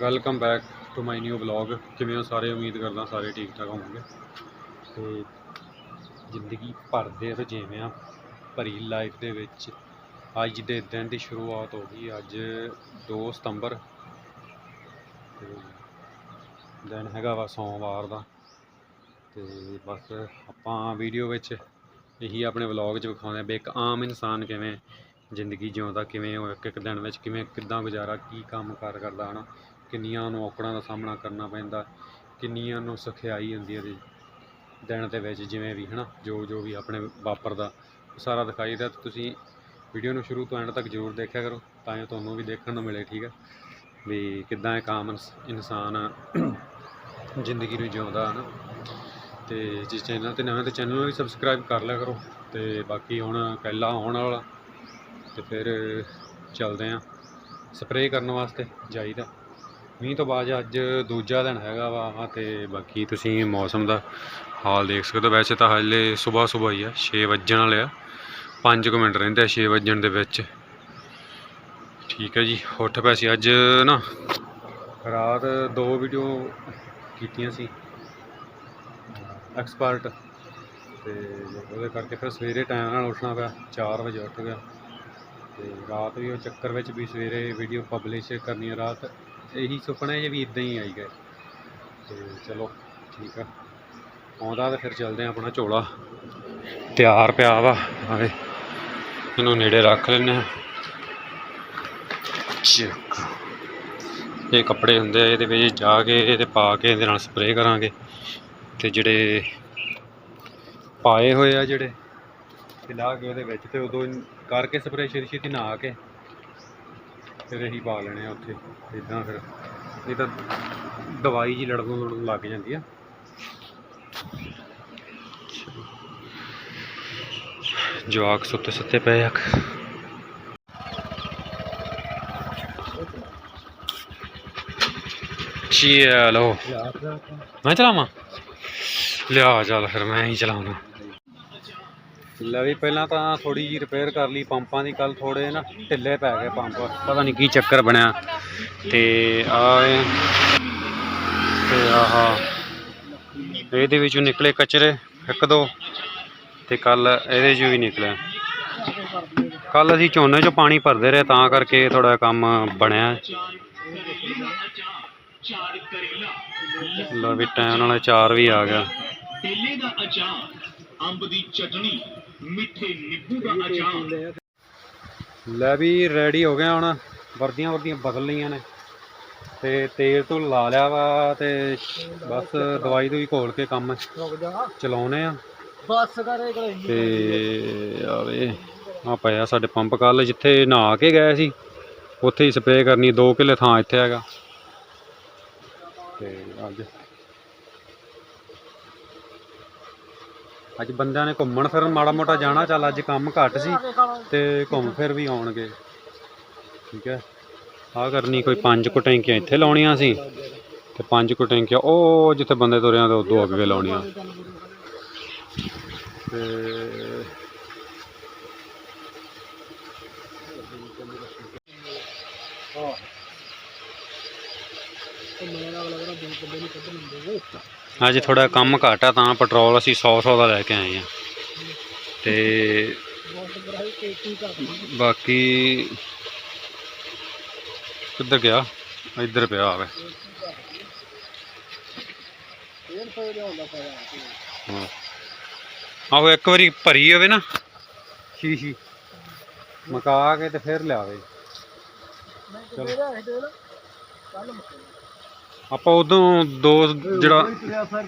Welcome back to my new vlog ਕਿਵੇਂ ਹੋ ਸਾਰੇ? ਉਮੀਦ ਕਰਦਾ ਸਾਰੇ ਠੀਕ ਠਾਕ ਹੋਵੋਗੇ। ਤੇ ਜ਼ਿੰਦਗੀ ਭਰ ਦੇ ਆ। ਭਰੀ ਲਾਈਫ ਦੇ ਵਿੱਚ ਅੱਜ ਦੇ ਦਿਨ ਦੀ ਸ਼ੁਰੂਆਤ ਹੋ ਗਈ। ਅੱਜ 2 ਸਤੰਬਰ। ਤੇ ਦਿਨ ਹੈਗਾ ਵਾ ਸੋਮਵਾਰ ਦਾ। ਤੇ ਬਸ ਆਪਾਂ ਵੀਡੀਓ ਵਿੱਚ ਇਹੀ ਆਪਣੇ ਵਲੌਗ 'ਚ ਵਿਖਾਉਂਦੇ ਆ ਵੀ ਇੱਕ ਆਮ ਇਨਸਾਨ ਕਿਵੇਂ ਜ਼ਿੰਦਗੀ ਜਿਉਂਦਾ, ਕਿਵੇਂ ਉਹ ਇੱਕ ਇੱਕ ਦਿਨ ਵਿੱਚ ਕਿਵੇਂ ਕਿੱਦਾਂ ਗੁਜ਼ਾਰਾ, ਕੀ ਕੰਮ ਕਾਰ ਕਰਦਾ, ਹਨਾ। ਕਿੰਨੀਆਂ ਨੂੰ ਔਕੜਾਂ ਦਾ ਸਾਹਮਣਾ ਕਰਨਾ ਪੈਂਦਾ, ਕਿੰਨੀਆਂ ਨੂੰ ਸਖਿਆਈ ਹੁੰਦੀ ਹੈ ਇਹਦੀ ਦਿਨ ਦੇ ਵਿੱਚ ਜਿਵੇਂ ਵੀ, ਹਨਾ, ਜੋ ਜੋ ਵੀ ਆਪਣੇ ਵਾਪਰਦਾ ਸਾਰਾ ਦਿਖਾਈ ਦਾ ਤੁਸੀਂ ਵੀਡੀਓ ਨੂੰ ਸ਼ੁਰੂ ਤੋਂ ਐਂਡ ਤੱਕ ਜ਼ਰੂਰ ਦੇਖਿਆ ਕਰੋ, ਤਾਂ ਜੋ ਤੁਹਾਨੂੰ ਵੀ ਦੇਖਣ ਨੂੰ ਮਿਲੇ, ਠੀਕ ਹੈ? ਵੀ ਕਿੱਦਾਂ ਇੱਕ ਆਮ ਇਨਸਾਨ ਜ਼ਿੰਦਗੀ ਨੂੰ ਜਿਉਂਦਾ, ਹਨਾ? ਤੇ ਜਿਸ ਚੈਨਲ ਤੇ ਨਵੇਂ ਤੇ ਚੈਨਲ ਨੂੰ ਵੀ ਸਬਸਕ੍ਰਾਈਬ ਕਰ ਲਿਆ ਕਰੋ, ਤੇ ਬਾਕੀ ਹੁਣ ਪਹਿਲਾ ਆਉਣ ਵਾਲਾ, ਤੇ ਫਿਰ ਚੱਲਦੇ ਆਂ ਸਪਰੇਅ ਕਰਨ ਵਾਸਤੇ ਜਾਈਦਾ। ਮੀਂਹ ਤੋਂ ਬਾਅਦ ਅੱਜ ਦੂਜਾ ਦਿਨ ਹੈਗਾ ਵਾ ਤੇ ਬਾਕੀ ਤੁਸੀਂ ਮੌਸਮ ਦਾ ਹਾਲ ਦੇਖ ਸਕਦੇ ਹੋ। ਵੈਸੇ ਤਾਂ ਹਾਲੇ ਸਵੇਰ ਸਵੇਰ ਹੀ ਆ 6 ਵੱਜਣ ਵਾਲੇ ਆ। 5 ਮਿੰਟ ਰਹਿੰਦੇ ਆ 6 ਵੱਜਣ ਦੇ ਵਿੱਚ। ਠੀਕ ਹੈ ਜੀ, ਉੱਠ ਪਏ ਸੀ ਅੱਜ ਨਾ। ਰਾਤ ਦੋ ਵੀਡੀਓ ਕੀਤੀਆਂ ਸੀ। ਐਕਸਪਰਟ ਤੇ ਉਹਦੇ ਕਰਕੇ ਫਿਰ ਸਵੇਰੇ ਟਾਈਮ ਨਾਲ ਉੱਠਣਾ ਪਿਆ 4 ਵਜੇ ਉੱਠ ਗਿਆ। ਤੇ ਰਾਤ ਵੀ ਉਹ ਚੱਕਰ ਵਿੱਚ ਵੀ ਸਵੇਰੇ ਵੀਡੀਓ ਪਬਲਿਸ਼ ਕਰਨੀ ਆ, ਰਾਤ ਇਹੀ ਸੁਪਨਾ ਜੇ ਵੀ ਇਦਾਂ ਹੀ ਆਈ ਗਏ। ਤੇ ਚਲੋ, ਠੀਕ ਆ। ਆਉਂਦਾ ਤੇ ਫਿਰ ਚੱਲਦੇ ਆ ਆਪਣਾ ਝੋਲਾ। ਤਿਆਰ ਪਿਆ ਵਾ, ਆਵੇ। ਇਹਨੂੰ ਨੇੜੇ ਰੱਖ ਲੈਨੇ ਆ ਚੱਕ। ਇਹ ਕੱਪੜੇ ਹੁੰਦੇ ਆ, ਇਹਦੇ ਵਿੱਚ ਜਾ ਕੇ ਇਹਦੇ ਪਾ ਕੇ ਇਹਦੇ ਨਾਲ ਸਪਰੇਅ ਕਰਾਂਗੇ। ਤੇ ਜਿਹੜੇ ਪਾਏ ਹੋਏ ਆ ਜਿਹੜੇ, ਤੇ ਲਾ ਕੇ ਉਹਦੇ ਵਿੱਚ ਤੇ ਉਦੋਂ ਕਰਕੇ ਸਪਰੇਅ ਛੇਤੀ ਛੇਤੀ ਨਹਾ ਕੇ। ਫਿਰ ਅਸੀਂ ਪਾ ਲੈਣੇ ਆ ਉੱਥੇ ਇਦਾਂ ਫਿਰ। ਇਹ ਤਾਂ ਦਵਾਈ ਜੀ ਲੜਨ ਲੜਨ ਲੱਗ ਜਾਂਦੀ ਆ। ਜਵਾਕ ਸੁੱਤੇ ਸੁੱਤੇ ਪਏ ਆ। ਚਲੋ। ਮੈਂ ਚਲਾਵਾਂ? ਲਿਆ ਚੱਲ ਫਿਰ, ਮੈਂ ਹੀ ਚਲਾਉਣਾ ਲੈ ਵੀ ਪਹਿਲਾਂ ਤਾਂ ਥੋੜੀ ਜੀ ਰਿਪੇਅਰ ਕਰ ਲਈ, ਪੰਪਾਂ ਦੀ ਕੱਲ ਥੋੜੇ ਨਾ ਢਿੱਲੇ ਪੈ ਗਏ ਪੰਪ। ਪਤਾ ਨਹੀਂ ਕੀ ਚੱਕਰ ਬਣਿਆ। ਤੇ ਆ ਤੇ ਆਹ, ਇਹਦੇ ਵਿੱਚੋਂ ਨਿਕਲੇ ਕਚਰੇ, ਇੱਕ ਦੋ, ਤੇ ਕੱਲ ਇਹਦੇ ਚੋਂ ਵੀ ਨਿਕਲਿਆ। ਕੱਲ ਅਸੀਂ ਝੋਨੇ 'ਚੋਂ ਪਾਣੀ ਭਰਦੇ ਰਹੇ, ਤਾਂ ਕਰਕੇ ਥੋੜਾ ਕੰਮ ਬਣਿਆ। ਲਓ ਵੀ ਟਾਈਮ ਨਾਲ ਚਾਰ ਵੀ ਆ ਗਿਆ। ਕੇਲੇ ਦਾ ਅਚਾਰ, ਅੰਬ ਦੀ ਚਟਣੀ। ਮਿੱਠੇ ਨਿੰਬੂ ਦਾ ਅਚਾਰ। ਲੈ ਵੀ ਰੈਡੀ ਹੋ ਗਿਆ ਹੁਣ। ਵਰਦੀਆਂ ਵਰਦੀਆਂ ਬਦਲ ਲਈਆਂ ਨੇ। ਤੇ ਤੇਲ ਤੋਂ ਲਾ ਲਿਆ ਵਾ ਤੇ ਬਸ ਦਵਾਈ ਦੂਈ ਘੋਲ ਕੇ ਕੰਮ ਚਲਾਉਨੇ ਆ। ਬੱਸ ਕਰੇ ਕਰੇ ਤੇ ਆਵੇ ਆ ਪਿਆ ਸਾਡੇ ਪੰਪ ਕੱਲ ਜਿੱਥੇ ਨਹਾ ਕੇ ਗਏ ਸੀ। ਉੱਥੇ ਹੀ ਸਪਰੇਅ ਕਰਨੀ 2 ਕਿੱਲੇ ਥਾਂ ਇੱਥੇ ਹੈਗਾ। ਤੇ ਅੱਜ ਅੱਜ ਬੰਦਿਆਂ ਨੇ ਘੁੰਮਣ ਫਿਰਨ ਮਾੜਾ ਮੋਟਾ ਜਾਣਾ, ਚੱਲ ਅੱਜ ਕੰਮ ਘੱਟ ਸੀ ਤੇ ਘੁੰਮ ਫਿਰ ਵੀ ਆਉਣਗੇ। ਠੀਕ ਹੈ। ਆ ਕਰਨੀ ਕੋਈ ਪੰਜ ਕੁ ਟੈਂਕੀਆਂ ਇੱਥੇ ਲਾਉਣੀਆਂ ਸੀ ਤੇ ਪੰਜ ਕੁ ਟੈਂਕੀਆਂ ਉਹ ਜਿੱਥੇ ਬੰਦੇ ਤੁਰਿਆਂ ਤੇ ਉਦੋਂ ਅੱਗੇ ਲਾਉਣੀਆਂ। ਤੇ ਅੱਜ ਥੋੜਾ ਕੰਮ ਘੱਟ ਆ, ਤਾਂ ਪੈਟਰੋਲ ਅਸੀਂ 100 100 ਦਾ ਲੈ ਕੇ ਆਏ ਆ। ਤੇ ਬਾਕੀ ਕਿੱਧਰ ਗਿਆ? ਇੱਧਰ ਪਿਆ ਆਵੇ ਆਹੋ, ਇੱਕ ਵਾਰੀ ਭਰੀ ਹੋਵੇ ਨਾ। ਸ਼ੀਸ਼ੀ ਮਕਾ ਕੇ ਤੇ ਫਿਰ ਲਿਆਵੇ। ਆਪਾਂ ਉਦੋਂ ਦੋ ਜਿਹੜਾ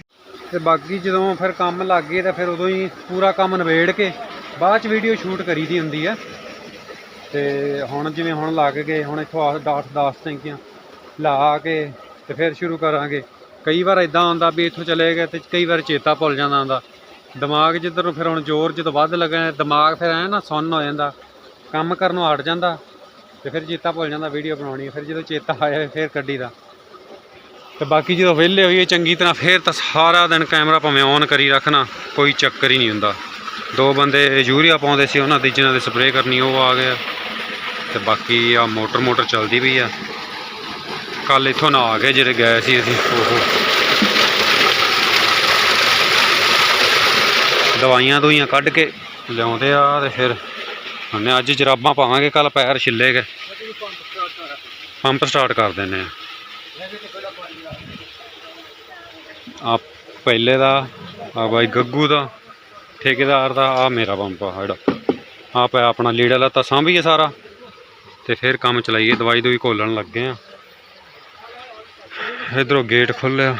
ਤੇ ਬਾਕੀ ਜਦੋਂ ਫਿਰ ਕੰਮ ਲੱਗ ਗਏ ਤਾਂ ਫਿਰ ਉਦੋਂ ਹੀ ਪੂਰਾ ਕੰਮ ਨਿਬੇੜ ਕੇ ਬਾਅਦ ਚ ਵੀਡੀਓ ਸ਼ੂਟ ਕਰੀਦੀ ਹੁੰਦੀ ਆ। ਤੇ ਹੁਣ ਜਿਵੇਂ ਹੁਣ ਲੱਗ ਗਏ ਹੁਣ ਇੱਥੋਂ 10 10 ਟੈਂਕੀਆਂ ਲਾ ਕੇ ਤੇ ਫਿਰ ਸ਼ੁਰੂ ਕਰਾਂਗੇ। ਕਈ ਵਾਰ ਇਦਾਂ ਹੁੰਦਾ ਵੀ ਇੱਥੋਂ ਚਲੇ ਗਏ ਤੇ ਕਈ ਵਾਰ ਚੇਤਾ ਭੁੱਲ ਜਾਂਦਾ ਹੁੰਦਾ। ਦਿਮਾਗ ਜਿੱਧਰ ਨੂੰ ਫਿਰ ਹੁਣ ਜ਼ੋਰ ਜਦੋਂ ਵੱਧ ਲੱਗਾ ਦਿਮਾਗ ਫਿਰ ਐ ਨਾ ਸੁੰਨ ਹੋ ਜਾਂਦਾ। ਕੰਮ ਕਰਨੋਂ ਹਟ ਜਾਂਦਾ ਤੇ ਫਿਰ ਚੇਤਾ ਭੁੱਲ ਜਾਂਦਾ ਵੀਡੀਓ ਬਣਾਉਣੀ ਫਿਰ ਜਦੋਂ ਚੇਤਾ ਆਇਆ ਫਿਰ ਕੱਢੀ ਦਾ। ਤੇ ਬਾਕੀ ਜਦੋਂ ਵਿਹਲੇ ਹੋਈਏ, ਚੰਗੀ ਤਰ੍ਹਾਂ ਫੇਰ ਤਾਂ ਸਾਰਾ ਦਿਨ ਕੈਮਰਾ ਭਾਵੇਂ ਔਨ ਕਰੀ ਰੱਖਣਾ, ਕੋਈ ਚੱਕਰ ਹੀ ਨਹੀਂ ਹੁੰਦਾ। ਦੋ ਬੰਦੇ ਯੂਰੀਆ ਪਾਉਂਦੇ ਸੀ, ਉਹਨਾਂ ਦੀ ਜਿਨ੍ਹਾਂ ਦੇ ਸਪਰੇਅ ਕਰਨੀ, ਉਹ ਆ ਗਏ ਆ ਤੇ ਬਾਕੀ ਆ ਮੋਟਰ ਮੋਟਰ ਚੱਲਦੀ ਪਈ ਆ। ਕੱਲ ਇੱਥੋਂ ਨਾ ਆ ਗਏ, ਜਿਹੜੇ ਗਏ ਸੀ ਅਸੀਂ, ਉਹ। ਦਵਾਈਆਂ ਦੁਈਆਂ ਕੱਢ ਕੇ ਲਿਆਉਂਦੇ ਆ ਤੇ ਫਿਰ ਉਹਨੇ ਅੱਜ ਜਰਾਬਾਂ ਪਾਵਾਂਗੇ ਕੱਲ ਪੈਰ ਛਿੱਲੇ ਗਏ। ਪੰਪ ਸਟਾਰਟ ਕਰ ਦਿੰਨੇ ਆ। ਆ ਪਹਿਲੇ ਦਾ ਆ ਬਾਈ ਗੱਗੂ ਦਾ, ਠੇਕੇਦਾਰ ਦਾ ਆ ਮੇਰਾ ਪੰਪ ਆ ਜਿਹੜਾ। ਆ ਪਿਆ ਆਪਣਾ ਲੀੜਾ ਲੱਤਾ ਸਾਂਭੀਏ ਸਾਰਾ ਤੇ ਫਿਰ ਕੰਮ ਚਲਾਈਏ, ਦਵਾਈ ਦੋਈ ਘੋਲਣ ਲੱਗੇ ਆ। ਇਧਰੋਂ ਗੇਟ ਖੁੱਲਿਆ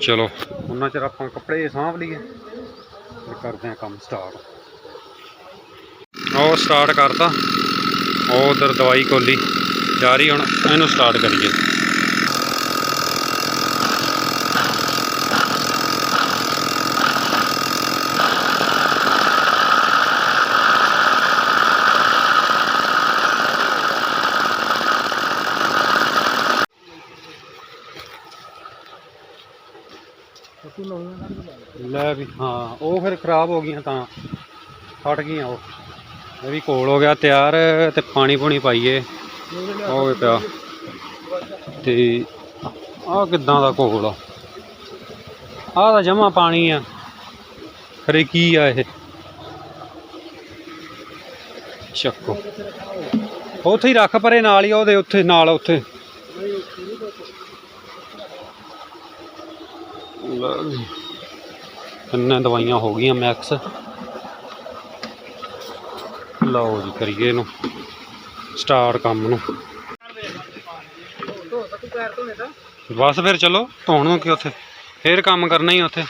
ਚਲੋ, ਉਹਨਾਂ ਚਿਰ ਆਪਾਂ ਕੱਪੜੇ ਸਾਂਭ ਲਈਏ ਕਰਦੇ ਆ ਕੰਮ ਸਟਾਰਟ ਉਹ ਸਟਾਰਟ ਕਰਤਾ। ਉਹ ਉਧਰ ਦਵਾਈ ਕੋਲੀ ਜਾ ਰਹੀ ਹੁਣ, ਇਹਨੂੰ ਸਟਾਰਟ ਕਰੀਏ। ਲੈ ਵੀ, ਹਾਂ, ਉਹ ਫਿਰ ਖਰਾਬ ਹੋ ਗਈਆਂ ਤਾਂ ਫਟ ਗਈਆਂ ਉਹ। ਇਹ ਵੀ ਕੋਲ ਹੋ ਗਿਆ ਤਿਆਰ ਤੇ ਪਾਣੀ ਪੂਣੀ ਪਾਈਏ। ਹੋ ਵੀ ਪਿਆ। ਤੇ ਆਹ ਕਿੱਦਾਂ ਦਾ ਕੋਲ ਆ? ਆਹ ਤਾਂ ਜਮਾ ਪਾਣੀ ਆ। ਖਰੇ ਕੀ ਆ ਇਹ? ਚੱਕੋ। ਉੱਥੇ ਹੀ ਰੱਖ ਪਰੇ ਨਾਲ ਹੀ ਉਹਦੇ ਉੱਥੇ, ਨਾਲ ਉੱਥੇ। ਲਓ ਦਵਾਈਆਂ ਹੋ ਗਈਆਂ, ਮੈਕਸ। ਲਓ ਜੀ ਕਰੀਏ ਇਹਨੂੰ। ਸਟਾਰਟ ਕੰਮ ਨੂੰ। ਬਸ ਫਿਰ ਚਲੋ, ਧੋਣ ਨੂੰ ਕੀ ਉੱਥੇ। ਫੇਰ ਕੰਮ ਕਰਨਾ ਹੀ ਉੱਥੇ।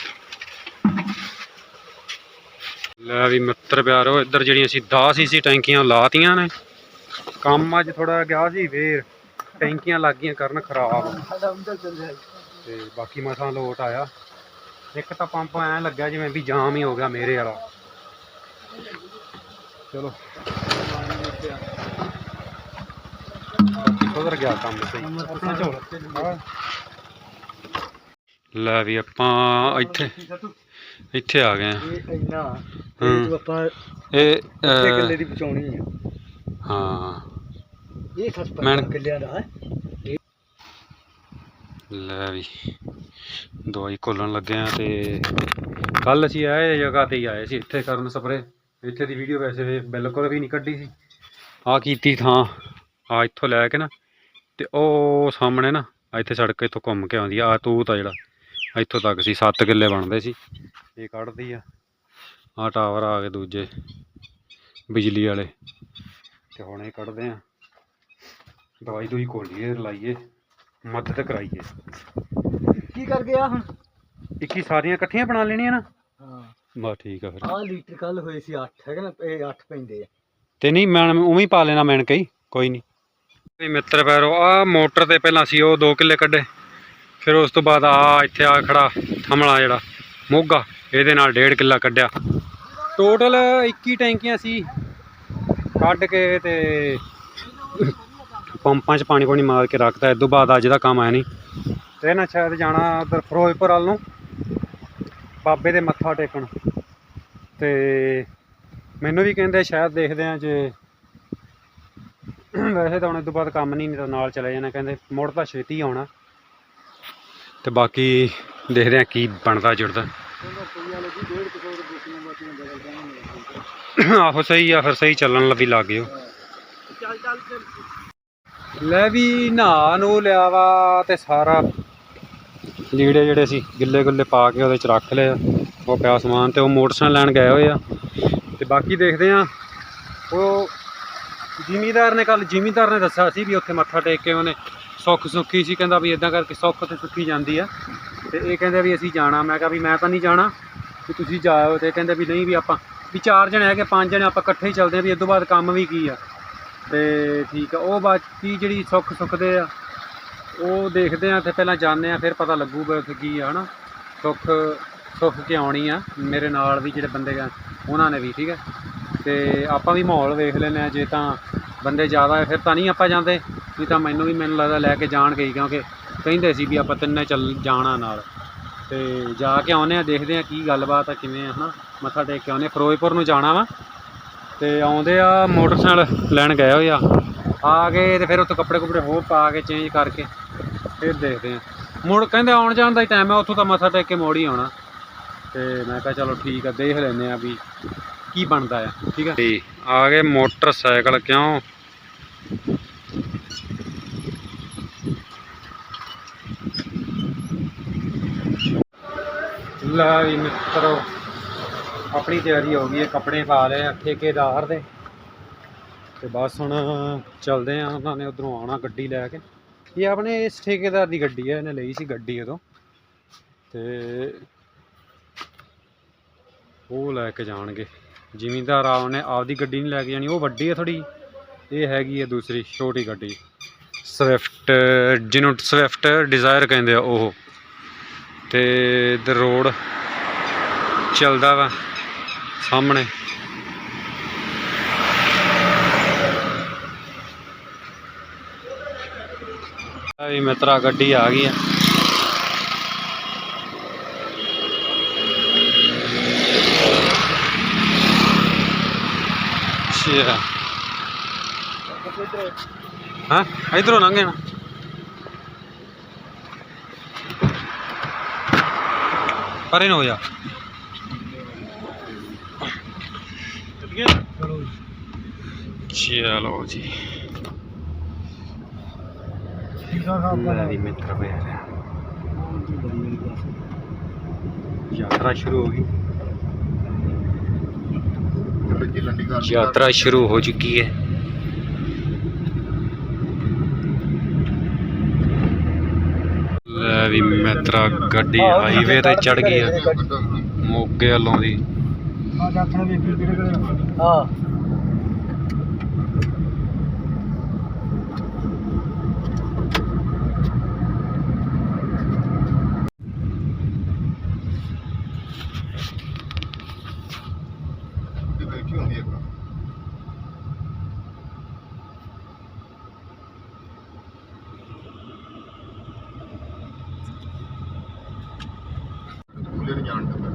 ਲੈ ਵੀ ਮਿੱਤਰ ਪਿਆਰੋ, ਇੱਧਰ ਜਿਹੜੀਆਂ ਅਸੀਂ 10 ਸੀ ਟੈਂਕੀਆਂ ਲਾਤੀਆਂ ਨੇ। ਕੰਮ ਅੱਜ ਥੋੜਾ ਗਿਆ ਸੀ, ਫੇਰ ਟੈਂਕੀਆਂ ਲੱਗ ਕਰਨ ਖਰਾਬ। ਤੇ ਬਾਕੀ ਮਸਾਂ ਲੋਟ ਆਇਆ। ਇੱਕ ਤਾਂ ਪੰਪ ਐ ਲੱਗਿਆ ਜਿਵੇਂ ਵੀ ਜਾਮ ਹੀ ਹੋ ਗਿਆ ਮੇਰੇ ਵਾਲਾ। ਚਲੋ। ਬਾਕੀ ਸੁਧਰ ਗਿਆ ਕੰਮ ਸਹੀ। ਲੈ ਵੀ ਆਪਾਂ ਇੱਥੇ ਇੱਥੇ ਆ ਗਏ ਆ ਇਹ ਇੰਨਾ ਹੂੰ। ਇਹ ਜੋ ਆਪਾਂ ਇਹ ਅੱਧੇ ਅਹ, ਕਿੱਲੇ ਦੀ ਬਚਾਉਣੀ ਹੈ ਹਾਂ। ਇਹ ਖਸਪਾ ਮੈਂ- ਕਿੱਲਿਆਂ ਦਾ ਹੈ। ਲੈ ਵੀ ਦਵਾਈ ਘੋਲਣ ਲੱਗੇ ਆ ਤੇ ਕੱਲ ਅਸੀਂ ਆਏ ਜਗ੍ਹਾ ਤੇ ਹੀ ਆਏ ਸੀ ਇੱਥੇ ਕਰਨ ਸਪਰੇ। ਇੱਥੇ ਦੀ ਵੀਡੀਓ ਵੈਸੇ ਬਿਲਕੁਲ ਵੀ ਨਹੀਂ ਕੱਢੀ ਸੀ। ਆ ਕੀਤੀ ਥਾਂ। ਆ ਇੱਥੋਂ ਲੈ ਕੇ ਨਾ ਤੇ ਉਹ ਸਾਹਮਣੇ ਨਾ ਇੱਥੇ ਸੜਕ ਇੱਥੋਂ ਘੁੰਮ ਕੇ ਆਉਂਦੀ ਆ। ਆ ਤੂਤ ਆ ਜਿਹੜਾ ਇੱਥੋਂ ਤੱਕ ਸੀ 7 ਕਿੱਲੇ ਬਣਦੇ ਸੀ। ਇਹ ਕੱਢਦੀ ਆ। ਆ ਟਾਵਰ ਆ ਗਏ ਦੂਜੇ ਬਿਜਲੀ ਵਾਲੇ। ਤੇ ਹੁਣ ਇਹ ਕੱਢਦੇ ਆ। ਦਵਾਈ ਦੂਈ ਘੋਲੀਏ ਲਾਈਏ ਮਦਦ ਕਰਾਈਏ। ਕੀ ਕਰ ਗਿਆ ਹੁਣ? ਇੱਕੀ ਸਾਰੀਆਂ ਇਕੱਠੀਆਂ ਬਣਾ ਲੈਣੀਆਂ ਨਾ। ਹਾਂ। ਬਸ ਠੀਕ ਆ ਫਿਰ। ਆਹ ਲੀਟਰ ਕੱਲ ਹੋਏ ਸੀ 8 ਹੈਗਾ ਨਾ? ਇਹ 8 ਪੈਂਦੇ ਆ। ਤੇ ਨਹੀਂ ਮੈਂ ਉਵੇਂ ਹੀ ਪਾ ਲੈਣਾ ਮੈਨ ਕਈ ਕੋਈ ਨਹੀਂ। ਇਹ ਮਿੱਤਰ ਪੈਰੋ ਆ ਮੋਟਰ ਤੇ ਪਹਿਲਾਂ ਸੀ ਉਹ 2 ਕਿੱਲੇ ਕੱਢੇ। ਫਿਰ ਉਸ ਤੋਂ ਬਾਅਦ ਆ ਇੱਥੇ ਆ ਖੜਾ ਥਮਲਾ ਜਿਹੜਾ ਮੋਗਾ ਇਹਦੇ ਨਾਲ 1.5 ਕਿੱਲਾ ਕੱਢਿਆ। ਟੋਟਲ 21 ਟੈਂਕੀਆਂ ਸੀ। ਕੱਢ ਕੇ ਤੇ ਪੰਪਾਂ 'ਚ ਪਾਣੀ ਪਾਣੀ ਮਾਰ ਕੇ ਰੱਖਤਾ ਇਸ ਤੋਂ ਬਾਅਦ ਅੱਜ ਦਾ ਕੰਮ ਆਇਆ ਨਹੀਂ। ਤੇ ਨਾ ਸ਼ਾਇਦ ਜਾਣਾ ਉਧਰ ਫਿਰੋਜ਼ਪੁਰ ਵੱਲ ਨੂੰ। ਬਾਬੇ ਦੇ ਮੱਥਾ ਟੇਕਣ। ਤੇ ਮੈਨੂੰ ਵੀ ਕਹਿੰਦੇ ਸ਼ਾਇਦ ਦੇਖਦੇ ਆ ਜੇ। ਵੈਸੇ ਤਾਂ ਹੁਣ ਇਸ ਤੋਂ ਬਾਅਦ ਕੰਮ ਨਹੀਂ ਨਹੀਂ ਤਾਂ ਨਾਲ ਚਲੇ ਜਾਣਾ। ਕਹਿੰਦੇ ਮੁੜ ਤਾਂ ਛੇਤੀ ਆਉਣਾ। ਤੇ ਬਾਕੀ ਦੇਖਦੇ ਆ ਕੀ ਬਣਦਾ ਜੁੜਦਾ। ਆਹੋ ਸਹੀ ਆ ਫਿਰ ਸਹੀ ਚੱਲਣ ਲੱਗੀ ਲੱਗ ਗਿਓ। ਚੱਲ ਚੱਲ ਲੈ ਵੀ ਨਹਾ ਨੂੰ ਲਿਆ ਵਾ ਤੇ ਸਾਰਾ ਲੀੜੇ ਜਿਹੜੇ ਸੀ, ਗਿੱਲੇ ਗੁੱਲੇ ਪਾ ਕੇ ਉਹਦੇ ਚ ਰੱਖ ਲਏ ਆ। ਉਹ ਪਿਆ ਸਮਾਨ ਤੇ ਉਹ ਮੋਟਰਸਾਈਕਲ ਲੈਣ ਗਏ ਹੋਏ ਆ। ਤੇ ਬਾਕੀ ਦੇਖਦੇ ਆ, ਉਹ ਜ਼ਿਮੀਦਾਰ ਨੇ ਕੱਲ ਜ਼ਿਮੀਦਾਰ ਨੇ ਦੱਸਿਆ ਸੀ ਵੀ ਉੱਥੇ ਮੱਥਾ ਟੇਕ ਕੇ ਉਹਨੇ ਸੁੱਖ ਸੁੱਖੀ ਸੀ, ਕਹਿੰਦਾ ਵੀ ਇਦਾਂ ਕਰਕੇ ਸੁੱਖ ਤੇ ਸੁੱਖੀ ਜਾਂਦੀ ਆ। ਤੇ ਇਹ ਕਹਿੰਦੇ ਵੀ ਅਸੀਂ ਜਾਣਾ, ਮੈਂ ਕਿਹਾ ਵੀ ਮੈਂ ਤਾਂ ਨਹੀਂ ਜਾਣਾ, ਵੀ ਤੁਸੀਂ ਜਾਇਓ ਤੇ ਕਹਿੰਦੇ ਵੀ ਨਹੀਂ ਵੀ ਆਪਾਂ, ਵੀ ਚਾਰ ਜਣੇ ਹੈਗੇ, ਪੰਜ ਜਣੇ ਆਪਾਂ ਇਕੱਠੇ ਹੀ ਚੱਲਦੇ ਆ ਵੀ ਇਸ ਤੋਂ ਬਾਅਦ ਕੰਮ ਵੀ ਕੀ ਆ। ਤੇ ਠੀਕ ਆ, ਉਹ ਬਾਕੀ ਜਿਹੜੀ ਸੁੱਖ ਸੁੱਖਦੇ ਆ ਉਹ ਦੇਖਦੇ ਆ ਇੱਥੇ ਪਹਿਲਾਂ ਜਾਂਦੇ ਆ, ਫਿਰ ਪਤਾ ਲੱਗੂਗਾ ਉੱਥੇ ਕੀ ਆ, ਹਨਾ? ਸੁੱਖ ਸੁੱਖ ਕੇ ਆਉਣੀ ਆ? ਮੇਰੇ ਨਾਲ ਵੀ ਜਿਹੜੇ ਬੰਦੇ ਆ, ਉਹਨਾਂ ਨੇ ਵੀ, ਠੀਕ ਹੈ ਤੇ ਆਪਾਂ ਵੀ ਮਾਹੌਲ ਵੇਖ ਲੈਂਦੇ ਆ, ਜੇ ਤਾਂ ਬੰਦੇ ਜ਼ਿਆਦਾ ਹੈ ਫਿਰ ਤਾਂ ਨਹੀਂ ਆਪਾਂ ਜਾਂਦੇ। ਨਹੀਂ ਤਾਂ ਮੈਨੂੰ ਵੀ, ਮੈਨੂੰ ਲੱਗਦਾ ਲੈ ਕੇ ਜਾਣਗੇ ਹੀ ਕਿਉਂਕਿ ਕਹਿੰਦੇ ਸੀ ਵੀ ਆਪਾਂ ਤਿੰਨੇ ਚੱਲ ਜਾਣਾ ਨਾਲ। ਤੇ ਤੇ ਜਾ ਕੇ ਆਉਨੇ ਆ, ਦੇਖਦੇ ਆ ਕੀ ਗੱਲਬਾਤ ਆ, ਕਿਵੇਂ ਆ, ਹਨਾ? ਮੱਥਾ ਟੇਕ ਕੇ ਆਉਨੇ ਫਿਰੋਜ਼ਪੁਰ ਨੂੰ ਜਾਣਾ ਵਾ। ਤੇ ਆਉਂਦੇ ਆ, ਮੋਟਰਸਾਈਕਲ ਲੈਣ ਗਏ ਹੋਏ ਆ। ਆ ਕੇ ਤੇ ਫਿਰ ਉੱਥੇ ਕੱਪੜੇ ਕੁਪੜੇ ਹੋਰ ਪਾ ਕੇ ਚੇਂਜ ਕਰਕੇ ਫਿਰ ਦੇਖਦੇ ਆ। ਮੁੜ ਕਹਿੰਦੇ ਆਉਣ ਜਾਣ ਦਾ ਹੀ ਟਾਈਮ ਹੈ ਉੱਥੋਂ ਤਾਂ ਮੱਥਾ ਟੇਕ ਕੇ ਮੋੜ ਹੀ ਆਉਣਾ। ਤੇ ਮੈਂ ਕਿਹਾ ਚਲੋ ਠੀਕ ਆ ਦੇਖ ਲੈਂਦੇ ਆ ਵੀ ਕੀ ਬਣਦਾ ਆ ਠੀਕ ਆ? ਤੇ ਆ ਗਏ ਮੋਟਰਸਾਈਕਲ ਕਿਉਂ? ਲੈ ਵੀ ਮਿੱਤਰੋ ਆਪਣੀ ਤਿਆਰੀ ਹੋ ਗਈ ਹੈ ਕੱਪੜੇ ਪਾ ਲਏ ਆ ਠੇਕੇਦਾਰ ਦੇ। ਤੇ ਬਸ ਹੁਣ ਚੱਲਦੇ ਆ ਉਹਨਾਂ ਨੇ ਉਧਰੋਂ ਆਉਣਾ ਗੱਡੀ ਲੈ ਕੇ। ਇਹ ਆਪਣੇ ਇਸ ਠੇਕੇਦਾਰ ਦੀ ਗੱਡੀ ਹੈ ਇਹਨੇ ਲਈ ਸੀ ਗੱਡੀ ਉਦੋਂ। ਤੇ ਉਹ ਲੈ ਕੇ ਜਾਣਗੇ। ਜ਼ਿਮੀਂਦਾਰ ਆ, ਉਹਨੇ ਆਪਦੀ ਗੱਡੀ ਨਹੀਂ ਲੈ ਕੇ ਜਾਣੀ, ਉਹ ਵੱਡੀ ਹੈ ਥੋੜੀ ਇਹ ਹੈਗੀ ਹੈ ਦੂਸਰੀ, ਛੋਟੀ ਗੱਡੀ। ਸਵਿਫਟ ਜਿਹਨੂੰ ਸਵਿਫਟ ਡਿਜ਼ਾਇਰ ਕਹਿੰਦੇ ਆ ਉਹ। ਤੇ ਇਧਰ ਰੋਡ ਚੱਲਦਾ ਵਾ, ਸਾਹਮਣੇ। ਆ ਵੀ ਮਿੱਤਰਾ ਗੱਡੀ ਆ ਗਈ ਆ। ਅੱਛਾ। ਹਾਂ ਇਧਰੋਂ ਲੰਘੇ ਨਾ। ਪਰੇ ਨੂੰ ਹੋ ਜਾ। ਚਲੋ ਜੀ। ਲੈ ਵੀ ਮਿੱਤਰ ਪਿਆਰਿਆ ਯਾਤਰਾ ਸ਼ੁਰੂ ਹੋ ਗਈ। ਯਾਤਰਾ ਸ਼ੁਰੂ ਹੋ ਚੁੱਕੀ ਹੈ। ਲੈ ਵੀ ਮਿੱਤਰਾ ਗੱਡੀ ਹਾਈਵੇ ਤੇ ਚੜ ਗਈ ਆ। ਮੋਗੇ ਵੱਲੋਂ ਦੀ। ਹਾਂ ਬੈਠੀ ਹੁੰਦੀ ਹੈ ਸਕੂਲੇ ਨਹੀਂ ਜਾਣ ਦਿੰਦਾ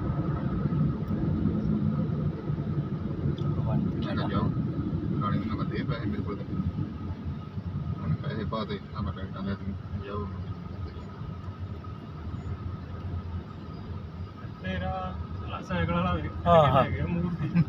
ਚਲੇ ਜਾਓ ਗਾੜੀ ਨੂੰ ਬੰਦੇ ਪੈਸੇ ਮੇਰੇ ਕੋਲ ਹੁਣ ਪੈਸੇ ਪਾ ਦੇ ਆ ਮੈਂ ਟੈਕਟਾਂ ਲੈ ਤੂੰ ਜਾਓ ਤੇਰਾ ਸਾਈਕਲ ਵਾਲਾ ਵੀ ਹਾਂ, ਹਾਂ। ਲੈ ਗਿਆ ਮੂਰਤੀ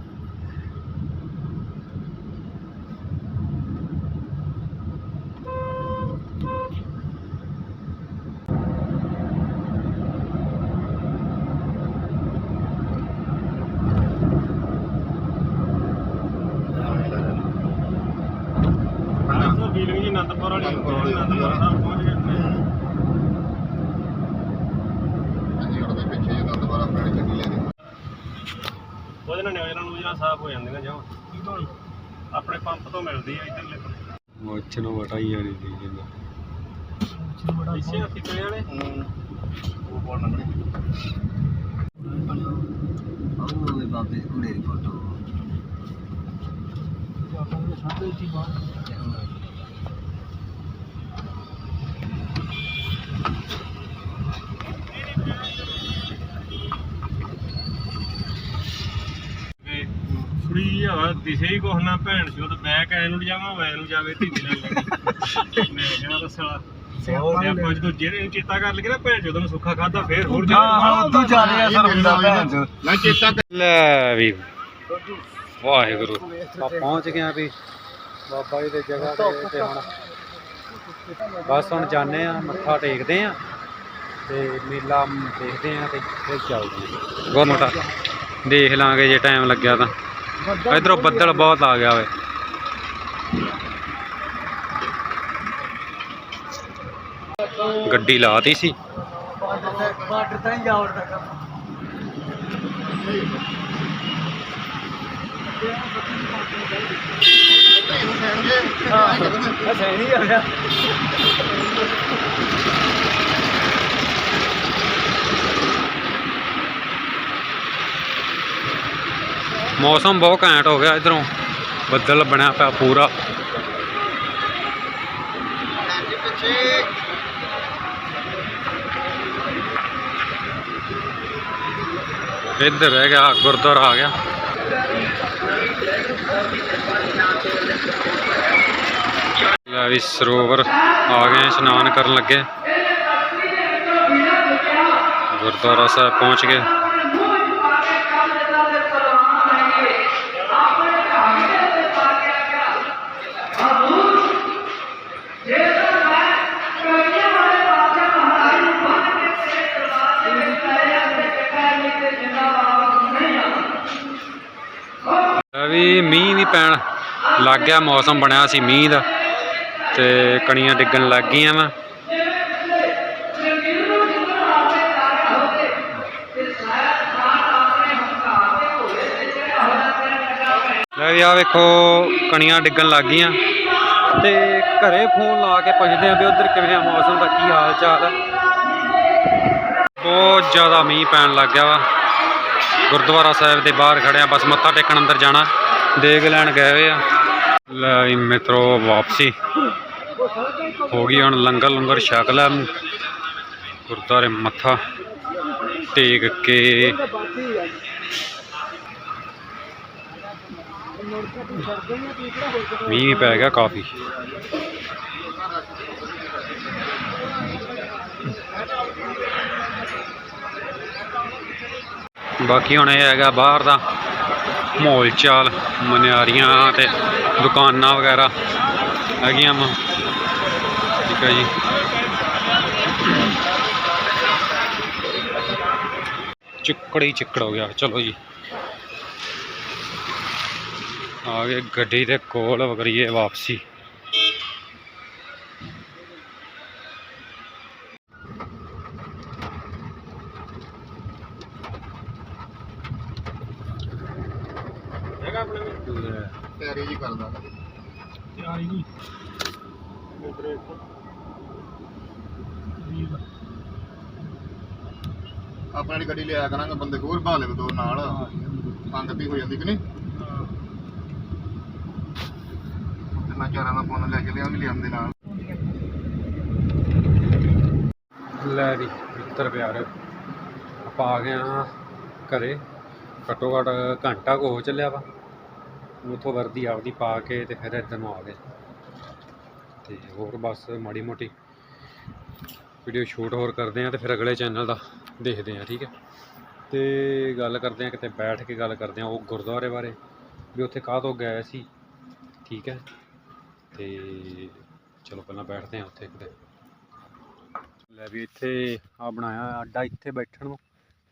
ਹਾਂ ਤਾਂ ਫੀਲਿੰਗ ਜੀ ਅਨੰਦਪੁਰ ਵਾਲੀ ਅਨੰਦਪੁਰ ਵਾਲੀ ਅਨੰਦਪੁਰ ਸਾਹਿਬ ਪਹੁੰਚ ਗਏ ਅਸੀਂ ਉਹਦੇ ਉਹਦੇ ਨਾਲ ਨਿਊਜ਼ੀਲੈਂਡ ਨੂੰ ਸਾਫ਼ ਹੋ ਜਾਂਦੀਆਂ ਜਮਾਂ। ਆਪਣੇ ਪੰਪ ਤੋਂ ਮਿਲਦੀ ਆ ਇਧਰਲੇ ਮੁੱਛ ਨੂੰ ਵਟਾਈ ਜਾਣੀ ਦੀ ਜਿੰਦਾ ਪਿੱਛੇ ਫਿਕਰੇ ਵਾਲੇ? ਉਹ ਬੋਲ ਨੰਗਣੇ ਉਹ ਬਾਬੇ ਕੁੜੇ ਦੀ ਫੋਟੋ। ਫਰੀ ਹਵਾ ਦਿਸੇ ਹੀ ਕੁਛ ਨਾ ਭੈਣ ਚੋਦ ਮੈਂ ਕਹਿ ਨੂੰ ਜਾਵਾਂ ਵੈ ਨੂੰ ਜਾਵੇ ਧੀਦੀ ਨਾਲ ਲੱਗੀ ਮੈਂ ਕਿਹਾ ਰਸਲਾ ਤੇ ਆਪਾਂ ਜਦੋਂ ਜਿਹੜੇ ਨੂੰ ਚੇਤਾ ਕਰ ਲਗੇ ਨਾ ਭੈਣ ਚੋਦ ਨੂੰ ਸੁੱਖਾ ਖਾਦਾ ਫੇਰ ਹੋਰ ਹਾਂ ਹਾਂ ਉਦੋਂ ਜਾ ਰਹੇ ਆ ਸਰ ਹੁੰਦਾ ਭੈਣ ਚੋ ਮੈਂ ਚੇਤਾ ਲੈ ਵੀ। ਵਾਹਿਗੁਰੂ। ਆ ਪਹੁੰਚ ਗਏ ਆ ਵੀ। ਬਾਬਾ ਜੀ ਦੇ ਜਗ੍ਹਾ ਤੇ ਹੁਣ ਬਸ ਹੁਣ ਜਾਂਦੇ ਆ ਮੱਥਾ ਟੇਕਦੇ ਆ ਤੇ ਮੇਲਾ ਦੇਖਦੇ ਆ ਤੇ ਫਿਰ ਚੱਲਦੇ ਆ ਬਹੁਤ ਮੋਟਾ। ਦੇਖ ਲਾਂਗੇ ਜੇ ਟਾਈਮ ਲੱਗਿਆ ਤਾਂ। ਇਧਰੋਂ ਬੱਦਲ ਬਹੁਤ ਆ ਗਿਆ ਓਏ ਗੱਡੀ ਲਾਤੀ ਸੀ। ਬਾਰਡਰ ਤਾਂ ਹੀ ਜਾਵੜਦਾ ਕੰਮ ਹਾਂ ਸਹੀ ਆ ਗਿਆ ਮੌਸਮ ਬਹੁਤ ਘੈਂਟ ਹੋ ਗਿਆ ਇਧਰੋਂ। ਬੱਦਲ ਬਣਿਆ ਪਿਆ ਪੂਰਾ। ਇੱਧਰ ਰਹਿ ਗਿਆ, ਗੁਰਦੁਆਰਾ ਆ ਗਿਆ। ਲੈ ਵੀ ਸਰੋਵਰ ਆ ਗਏ, ਇਸ਼ਨਾਨ ਕਰਨ ਲੱਗੇ। ਗੁਰਦੁਆਰਾ ਸਾਹਿਬ ਪਹੁੰਚ ਗਏ। ਵੀ ਮੀਂਹ ਵੀ ਪੈਣ ਲੱਗ ਗਿਆ, ਮੌਸਮ ਬਣਿਆ ਸੀ ਮੀਂਹ ਦਾ। ਤੇ ਕਣੀਆਂ ਡਿੱਗਣ ਲੱਗ ਗਈਆਂ ਵਾ। ਲੈ ਵੀ ਆ ਵੇਖੋ, ਕਣੀਆਂ ਡਿੱਗਣ ਲੱਗ ਗਈਆਂ। ਤੇ ਘਰੇ ਫੋਨ ਲਾ ਕੇ ਪੁੱਛਦੇ ਆ ਵੀ ਉਧਰ ਕਿਵੇਂ ਆ ਮੌਸਮ ਦਾ, ਕੀ ਹਾਲ ਚਾਲ ਹੈ ਬਹੁਤ ਜ਼ਿਆਦਾ ਮੀਂਹ ਪੈਣ ਲੱਗ ਗਿਆ ਵਾ। ਗੁਰਦੁਆਰਾ ਸਾਹਿਬ ਦੇ ਬਾਹਰ ਖੜਿਆ ਬਸ ਮੱਥਾ ਟੇਕਣ ਅੰਦਰ ਜਾਣਾ। ਦੇਗ ਲੈਣ ਗਏ ਹੋਏ ਆ। ਲੈ ਮਿੱਤਰੋ, ਵਾਪਸੀ। ਹੋ ਗਈ ਹੁਣ ਲੰਗਰ ਲੰਗਰ ਛਕ ਲੈ ਗੁਰਦੁਆਰੇ ਮੱਥਾ ਟੇਕ ਕੇ। ਮੀਂਹ ਪੈ ਗਿਆ ਕਾਫੀ। ਬਾਕੀ ਹੁਣ ਇਹ ਹੈਗਾ ਬਾਹਰ ਦਾ ਮਾਹੌਲ ਚਾਲ, ਮਨਿਆਰੀਆਂ ਤੇ ਦੁਕਾਨਾਂ ਵਗੈਰਾ ਹੈਗੀਆਂ ਠੀਕ ਹੈ ਜੀ। ਚਿੱਕੜ ਹੀ ਚਿੱਕੜ ਹੋ ਗਿਆ। ਚਲੋ ਜੀ। ਆ ਗਏ ਗੱਡੀ ਦੇ ਕੋਲ ਵਗਰੀਏ ਵਾਪਸੀ ਹੈਗਾ ਆਪਣੇ ਵਿੱਚ ਲੈ, ਤਿਆਰੀ ਜੀ ਕਰਦਾ ਤਿਆਰੀ ਨਹੀਂ ਇਧਰ ਇੱਕ ਵੀਰ ਆਪਣੇ ਵਾਲੀ ਗੱਡੀ ਲਿਆਇਆ ਕਰਾਂਗੇ ਬੰਦੇ ਹੋਰ ਭਾਲੇ ਦੋ ਨਾਲ। ਸੰਗਤੀ ਹੋ ਜਾਂਦੀ ਕਿ ਨਹੀਂ? ਤੇ ਮੈਂ ਚਾਰਾਂ ਦਾ ਫੋਨ ਲੈ ਕੇ ਲਿਆ ਵੀ ਲਿਆਉਂਦੇ ਨਾਲ। ਲੈ ਵੀ ਮਿੱਤਰ ਪਿਆਰ ਆਪਾਂ ਆ ਗਏ ਘਰੇ। ਘੱਟੋ ਘੱਟ ਘੰਟਾ ਕੁ ਹੋ ਚੱਲਿਆ ਵਾ। ਉਥੋਂ ਵਰਦੀ ਆਪਦੀ ਪਾ ਕੇ ਤੇ ਫਿਰ ਇੱਧਰ ਨੂੰ ਆ ਗਏ। ਤੇ ਹੋਰ ਬਸ ਮਾੜੀ ਮੋਟੀ ਵੀਡੀਓ ਸ਼ੂਟ ਹੋਰ ਕਰਦੇ ਆ ਤੇ ਫਿਰ ਅਗਲੇ ਚੈਨਲ ਦਾ ਦੇਖਦੇ ਆ, ਠੀਕ ਹੈ? ਤੇ ਗੱਲ ਕਰਦੇ ਆ, ਕਿਤੇ ਬੈਠ ਕੇ ਗੱਲ ਕਰਦੇ ਆ ਉਹ ਗੁਰਦੁਆਰੇ ਬਾਰੇ, ਵੀ ਉੱਥੇ ਕਾਹ ਤੋਂ ਗਏ ਸੀ, ਠੀਕ ਹੈ? ਤੇ ਚਲੋ ਪਹਿਲਾਂ ਬੈਠਦੇ ਆ ਉੱਥੇ ਕਿਤੇ। ਲੈ ਵੀ ਇੱਥੇ ਆ ਬਣਾਇਆ, ਅੱਡਾ ਇੱਥੇ ਬੈਠਣ ਨੂੰ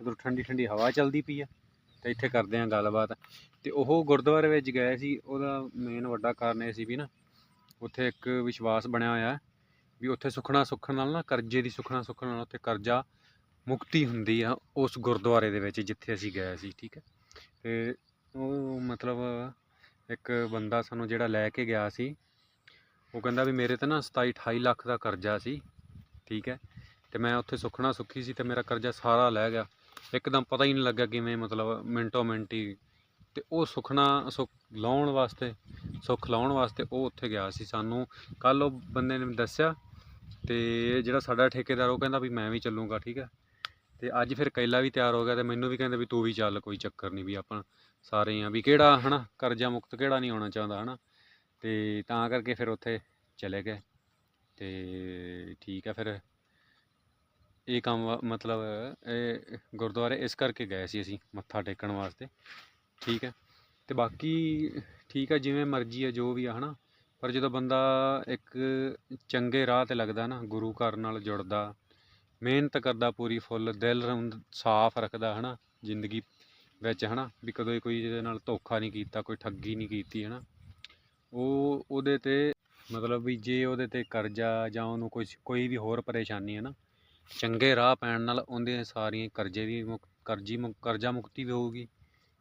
ਜਦੋਂ ਠੰਡੀ ਠੰਡੀ ਹਵਾ ਚੱਲਦੀ ਪਈ ਆ ਤੇ ਇੱਥੇ ਕਰਦੇ ਆ ਗੱਲਬਾਤ। ਤੇ ਉਹ ਗੁਰਦੁਆਰੇ ਵਿੱਚ ਗਏ ਸੀ, ਉਹਦਾ ਮੇਨ ਵੱਡਾ ਕਾਰਨ ਇਹ ਸੀ ਵੀ ਨਾ, ਉੱਥੇ ਇੱਕ ਵਿਸ਼ਵਾਸ ਬਣਿਆ ਹੋਇਆ ਹੈ ਵੀ ਉੱਥੇ ਸੁਖਣਾ ਸੁੱਖਣ ਨਾਲ ਨਾ ਕਰਜ਼ੇ ਦੀ ਸੁਖਣਾ ਸੁੱਖਣ ਨਾਲ ਉੱਥੇ ਕਰਜ਼ਾ ਮੁਕਤੀ ਹੁੰਦੀ ਆ ਉਸ ਗੁਰਦੁਆਰੇ ਦੇ ਵਿੱਚ ਜਿੱਥੇ ਅਸੀਂ ਗਏ ਸੀ, ਠੀਕ ਹੈ। ਤੇ ਉਹ ਮਤਲਬ ਇੱਕ ਬੰਦਾ ਸਾਨੂੰ ਜਿਹੜਾ ਲੈ ਕੇ ਗਿਆ ਸੀ, ਉਹ ਕਹਿੰਦਾ ਵੀ ਮੇਰੇ ਤਾਂ ਨਾ 27 28 ਲੱਖ ਦਾ ਕਰਜ਼ਾ ਸੀ, ਠੀਕ ਹੈ। ਤੇ ਮੈਂ ਉੱਥੇ ਸੁੱਖਣਾ ਸੁੱਖੀ ਸੀ ਤੇ ਮੇਰਾ ਕਰਜ਼ਾ ਸਾਰਾ ਲੈ ਗਿਆ। ਇੱਕਦਮ ਪਤਾ ਹੀ ਨਹੀਂ ਲੱਗਾ ਕਿਵੇਂ ਮਤਲਬ ਮਿੰਟੋ ਮਿੰਟ ਹੀ ਤੇ ਉਹ ਸੁਖਣਾ ਸੁੱਖ ਲਾਉਣ ਵਾਸਤੇ, ਸੁੱਖ ਲਾਉਣ ਵਾਸਤੇ ਉਹ ਉੱਥੇ ਗਿਆ ਸੀ। ਸਾਨੂੰ ਕੱਲ ਉਹ ਬੰਦੇ ਨੇ ਦੱਸਿਆ ਤੇ ਜਿਹੜਾ ਸਾਡਾ ਠੇਕੇਦਾਰ, ਉਹ ਕਹਿੰਦਾ ਵੀ ਮੈਂ ਵੀ ਚੱਲੂਗਾ, ਠੀਕ ਹੈ ਤੇ ਅੱਜ ਫਿਰ ਕੈਲਾ ਵੀ ਤਿਆਰ ਹੋ ਗਿਆ ਤੇ ਮੈਨੂੰ ਵੀ ਕਹਿੰਦੇ ਵੀ ਤੂੰ ਵੀ ਚੱਲ, ਕੋਈ ਚੱਕਰ ਨਹੀਂ ਵੀ ਆਪਾਂ ਸਾਰੇ ਆ ਵੀ ਕਿਹੜਾ, ਹਨਾ, ਕਰਜ਼ਾ ਮੁਕਤ ਕਿਹੜਾ ਨਹੀਂ ਹੋਣਾ ਚਾਹੁੰਦਾ, ਹਨਾ। ਤੇ ਤਾਂ ਕਰਕੇ ਫਿਰ ਉੱਥੇ ਚਲੇ ਗਏ ਤੇ ਠੀਕ ਹੈ ਫਿਰ। ਇਹ ਕੰਮ ਵਾ- ਮਤਲਬ ਇਹ ਗੁਰਦੁਆਰੇ ਇਸ ਕਰਕੇ ਗਏ ਸੀ ਅਸੀਂ ਮੱਥਾ ਟੇਕਣ ਵਾਸਤੇ, ਠੀਕ ਹੈ ਤੇ ਬਾਕੀ ਠੀਕ ਹੈ ਜਿਵੇਂ ਮਰਜ਼ੀ ਆ ਜੋ ਵੀ ਆ, ਹਨਾ। ਪਰ ਜਦੋਂ ਬੰਦਾ ਇੱਕ ਚੰਗੇ ਰਾਹ ਤੇ ਲੱਗਦਾ ਨਾ, ਗੁਰੂ ਘਰ ਨਾਲ ਜੁੜਦਾ, ਮਿਹਨਤ ਕਰਦਾ ਪੂਰੀ ਫੁੱਲ, ਦਿਲ ਸਾਫ਼ ਰੱਖਦਾ ਹਨਾ, ਜ਼ਿੰਦਗੀ ਵਿੱਚ ਹਨਾ, ਵੀ ਕਦੋਂ ਕੋਈ ਜਿਹਦੇ ਨਾਲ ਧੋਖਾ ਨਹੀਂ ਕੀਤਾ, ਕੋਈ ਠੱਗੀ ਨਹੀਂ ਕੀਤੀ ਹਨਾ, ਉਹ ਉਹਦੇ ਤੇ ਮਤਲਬ ਵੀ ਜੇ ਉਹਦੇ ਤੇ ਕਰਜ਼ਾ ਜਾਂ ਉਹਨੂੰ ਕੁਝ ਕੋਈ ਵੀ ਹੋਰ ਪਰੇਸ਼ਾਨੀ ਹੈ ਨਾ, ਚੰਗੇ ਰਾਹ ਪੈਣ ਨਾਲ ਉਹਦੇ ਸਾਰੀਆਂ ਕਰਜ਼ੇ ਵੀ ਮੁਕ, ਕਰਜ਼ੀ ਮੁਕ, ਕਰਜ਼ਾ ਮੁਕਤੀ ਵੀ ਹੋਊਗੀ।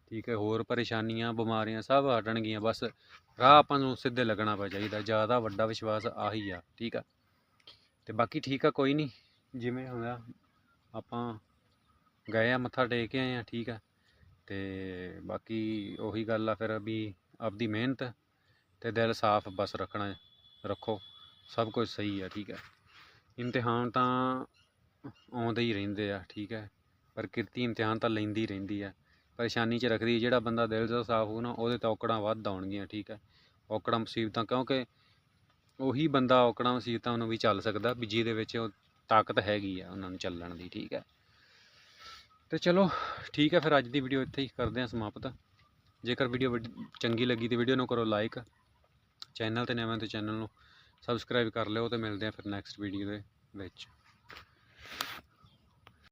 ਠੀਕ ਹੈ, ਹੋਰ ਪਰੇਸ਼ਾਨੀਆਂ, ਬਿਮਾਰੀਆਂ ਸਭ ਹਟਣਗੀਆਂ, ਬਸ ਰਾਹ ਆਪਾਂ ਨੂੰ ਸਿੱਧੇ ਲੱਗਣਾ ਪੈ ਚਾਹੀਦਾ, ਜ਼ਿਆਦਾ ਵੱਡਾ ਵਿਸ਼ਵਾਸ ਆਹੀ ਆ, ਠੀਕ ਆ। ਤੇ ਬਾਕੀ ਠੀਕ ਆ, ਕੋਈ ਨਹੀਂ, ਜਿਵੇਂ ਹੋਇਆ, ਆਪਾਂ ਗਏ ਆ, ਮੱਥਾ ਟੇਕ ਕੇ ਆਏ ਆ, ਠੀਕ ਆ। ਤੇ ਬਾਕੀ ਉਹੀ ਗੱਲ ਆ ਫਿਰ ਵੀ ਆਪਦੀ ਮਿਹਨਤ ਤੇ ਦਿਲ ਸਾਫ਼ ਬਸ ਰੱਖਣਾ, ਰੱਖੋ, ਸਭ ਕੁਝ ਸਹੀ ਆ, ਠੀਕ ਹੈ ਇਮਤਿਹਾਨ ਤਾਂ ਆਉਂਦੇ ਹੀ ਰਹਿੰਦੇ ਆ, ਠੀਕ ਹੈ ਪਰ ਕਿਰਤੀ ਇਮਤਿਹਾਨ ਤਾਂ ਲੈਂਦੀ ਰਹਿੰਦੀ ਹੈ ਪਰੇਸ਼ਾਨੀ 'ਚ ਰੱਖਦੀ ਜਿਹੜਾ ਬੰਦਾ ਦਿਲ ਦਾ ਸਾਫ਼ ਹੋ ਨਾ, ਉਹਦੇ ਤਾਂ ਔਕੜਾਂ ਵੱਧ ਆਉਣਗੀਆਂ, ਠੀਕ ਹੈ। ਔਕੜਾਂ ਮੁਸੀਬਤਾਂ, ਕਿਉਂਕਿ ਉਹੀ ਬੰਦਾ ਔਕੜਾਂ, ਮੁਸੀਬਤਾਂ ਨੂੰ ਵੀ ਚੱਲ ਸਕਦਾ ਵੀ ਜਿਹਦੇ ਵਿੱਚ ਉਹ ਤਾਕਤ ਹੈਗੀ ਆ ਉਹਨਾਂ ਨੂੰ ਚੱਲਣ ਦੀ, ਠੀਕ ਹੈ। ਤੇ ਚਲੋ, ਠੀਕ ਹੈ, ਫਿਰ ਅੱਜ ਦੀ ਵੀਡੀਓ ਇੱਥੇ ਹੀ ਕਰਦੇ ਹਾਂ ਸਮਾਪਤ। ਜੇਕਰ ਵੀਡੀਓ ਵੱਡੀ- ਚੰਗੀ ਲੱਗੀ ਤੇ ਵੀਡੀਓ ਨੂੰ ਕਰੋ ਲਾਈਕ। ਚੈਨਲ ਤੇ ਨਵੇਂ ਤੇ ਚੈਨਲ ਨੂੰ ਸਬਸਕ੍ਰਾਈਬ ਕਰ ਲਿਓ ਤੇ ਮਿਲਦੇ ਹਾਂ ਫਿਰ ਨੈਕਸਟ ਵੀਡੀਓ ਦੇ ਵਿੱਚ।